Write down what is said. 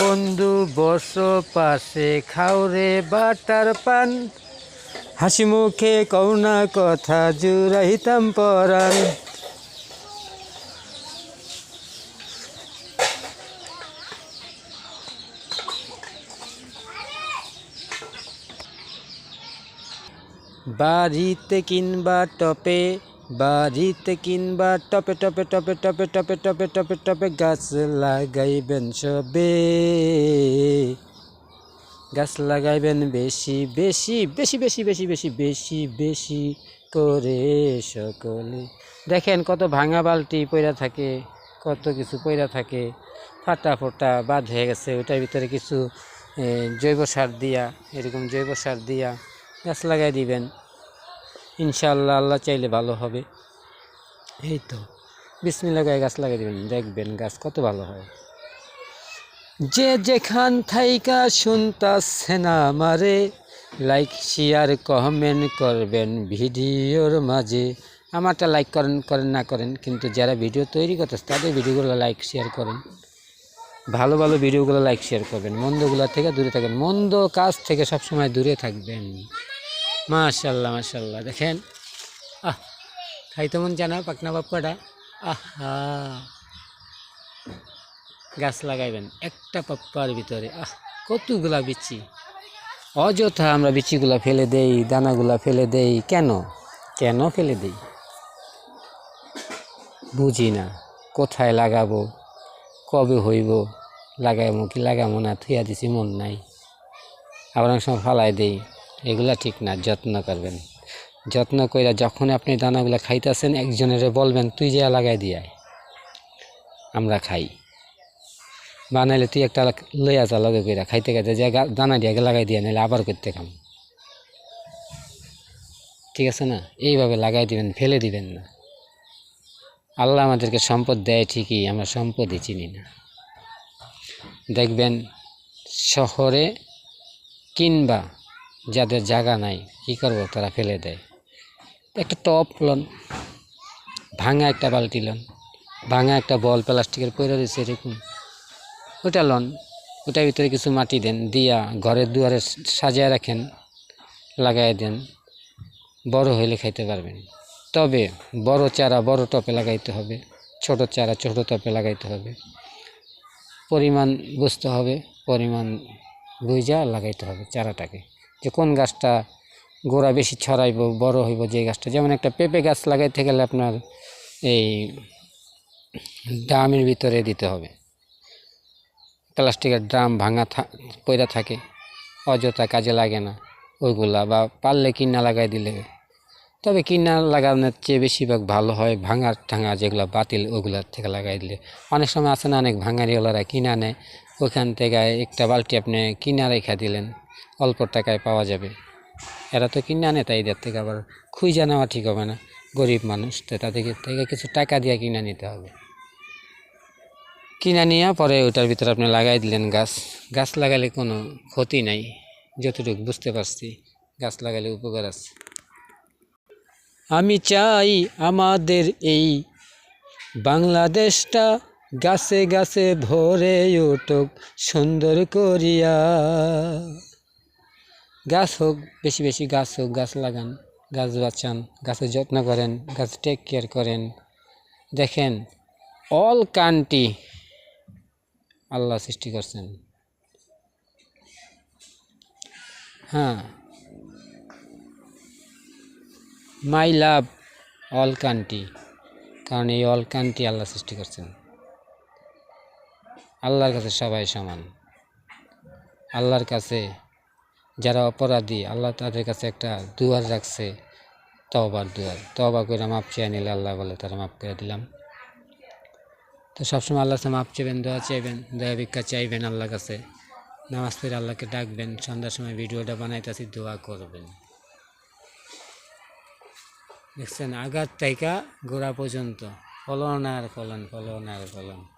বন্ধু, বস পাশে খাওরে বাটার পান। হাসি মুখে করুণা কথা, জুড়াইতাম পরাণ। বাড়িতে কিংবা টপে বাড়িতে কিংবা টপে টপে টপে টপে টপে টপে টপে টপে গাছ লাগাইবেন সবে। গাছ লাগাইবেন বেশি বেশি বেশি বেশি বেশি বেশি বেশি বেশি করে সকলে। দেখেন কত ভাঙা বালতি পয়রা থাকে, কত কিছু পয়রা থাকে, ফাটা ফোটা বাদ হয়ে গেছে ওটার ভিতরে কিছু জৈব সার দিয়া, এরকম জৈব সার দিয়া গাছ লাগাই দিবেন। ইনশাআল্লাহ, আল্লাহ চাইলে ভালো হবে। এই তো। বিসমিল্লা গায়ে গাছ লাগাই দেবেন। দেখবেন গাছ কত ভালো হয়। যে যেখান থাইকা শুনতাছেন আমারে, লাইক, শেয়ার, কমেন্ট করবেন ভিডিওর মাঝে। আমারটা লাইক করেন করেন, না করেন, কিন্তু যারা ভিডিও তৈরি করতেছে, তাদের ভিডিওগুলো লাইক, শেয়ার করেন। ভালো ভালো ভিডিওগুলো লাইক, শেয়ার করবেন। মন্দগুলো থেকে দূরে থাকবেন মন্দ কাজ থেকে সবসময় দূরে থাকবেন। মাশাল্লাহ মাশাল্লাহ। দেখেন, আহ খাইতে মন জানা পাকনা বাপ্পাটা আহা। গাছ লাগাইবেন একটা পাপ্পার ভিতরে। আহ, কতগুলা বিচি? অযথা আমরা বিচিগুলা ফেলে দেই, দানাগুলা ফেলে দেই। কেন? কেন ফেলে দেই? বুঝি না, কোথায় লাগাবো? কবে হইব? লাগাইবো কি লাগাবো না থুয়া দিছি, মন নাই। আবার অনেক সময় ফালাই দেই। এগুলা ঠিক না, যত্ন করবেন। যত্ন কইরা যখন আপনি দানাগুলা খাইতেছেন, একজনের বলবেন, তুই যা লাগাই দিয়ায় আমরা খাই। বানাইলে তুই একটা লইয়া যা, লগে কইরা খাইতে খাইতে যে দানা দিয়ে লাগাই দিয়া নাহলে আবার করতে খাম। ঠিক আছে না? এইভাবে লাগাই দিবেন, ফেলে দিবেন না। আল্লাহ আমাদেরকে সম্পদ দেয় ঠিকই, আমরা সম্পদই চিনি না। দেখবেন, শহরে কিংবা যাদের জায়গা নাই, কী করব? তারা ফেলে দেয়। একটা টপ লন, ভাঙা একটা বালতি লন, ভাঙা একটা বল প্লাস্টিকের পয়রা দিয়েছে এরকম। ওটা লন ওটার ভিতরে কিছু মাটি দেন, দিয়া ঘরের দুয়ারে সাজিয়ে রাখেন, লাগাই দেন, বড় হইলে খাইতে পারবেন। তবে বড় চারা বড় টপে লাগাইতে হবে, ছোট চারা ছোট টপে লাগাইতে হবে। পরিমাণ বুঝতে হবে, পরিমাণ বুঝা লাগাইতে হবে চারাটাকে। যে কোন গাছটা গোড়া বেশি ছড়াইব, বড় হইব যে গাছটা। যেমন একটা পেঁপে গাছ লাগাইতে গেলে আপনার এই ড্রামের ভিতরে দিতে হবে। প্লাস্টিকের ড্রাম ভাঙা পয়রা থাকে, অযথা কাজে লাগে না ওইগুলা, বা পারলে কিনা লাগাই দিলে। তবে কিনা লাগানোর চেয়ে বেশিরভাগ ভালো হয় ভাঙা ঠাঙা যেগুলো বাতিল ওগুলার থেকে লাগাই দিলে। অনেক সময় আছে না, অনেক ভাঙারিওয়ালারা কিনা নেয়, ওখান থেকে একটা বালতি আপনি কিনা রেখা দিলেন। অল্প টাকায় পাওয়া যাবে। এরা তো কিনে আনে তাই এদের থেকে আবার খুঁজে নেওয়া ঠিক হবে না। গরিব মানুষ, তো তাদেরকে থেকে কিছু টাকা দিয়ে কিনে নিতে হবে। কিনে নিয়ে পরে ওটার ভিতরে আপনি লাগাই দিলেন গাছ। গাছ লাগালে কোনো ক্ষতি নাই। যতটুকু বুঝতে পারছি, গাছ লাগালে উপকার আছে। আমি চাই আমাদের এই বাংলাদেশটা গাছে গাছে ভরে উঠুক সুন্দর করিয়া। গাছ হোক, বেশি বেশি গাছ হোক, গাছ লাগান, গাছ বাঁচান, গাছের যত্ন করেন, গাছ টেক কেয়ার করেন। দেখেন অল কান্ট্রি আল্লাহ সৃষ্টি করছেন। হ্যাঁ। মাই লাভ অল কান্ট্রি কারণ এই অল কান্ট্রি আল্লাহ সৃষ্টি করছেন। আল্লাহর কাছে সবাই সমান। আল্লাহর কাছে যারা অপরাধী, আল্লাহ তাদের কাছে একটা দুয়ার রাখছে তবার দুয়ার। তবা করে মাপ চেয়ে নিলে আল্লাহ বলে, তারা মাপ করে দিলাম। তো সবসময় আল্লাহ কাছে মাপ চাইবেন দোয়া চাইবেন দয়া ভিক্ষা চাইবেন আল্লাহ কাছে। নামাজ পড়ে আল্লাহকে ডাকবেন, সন্ধ্যার সময় ভিডিওটা বানাইতেছি, দোয়া করবেন। দেখছেন, আঘাত থেকে গোড়া পর্যন্ত। ফলন আর ফলন ফলন আর ফলন।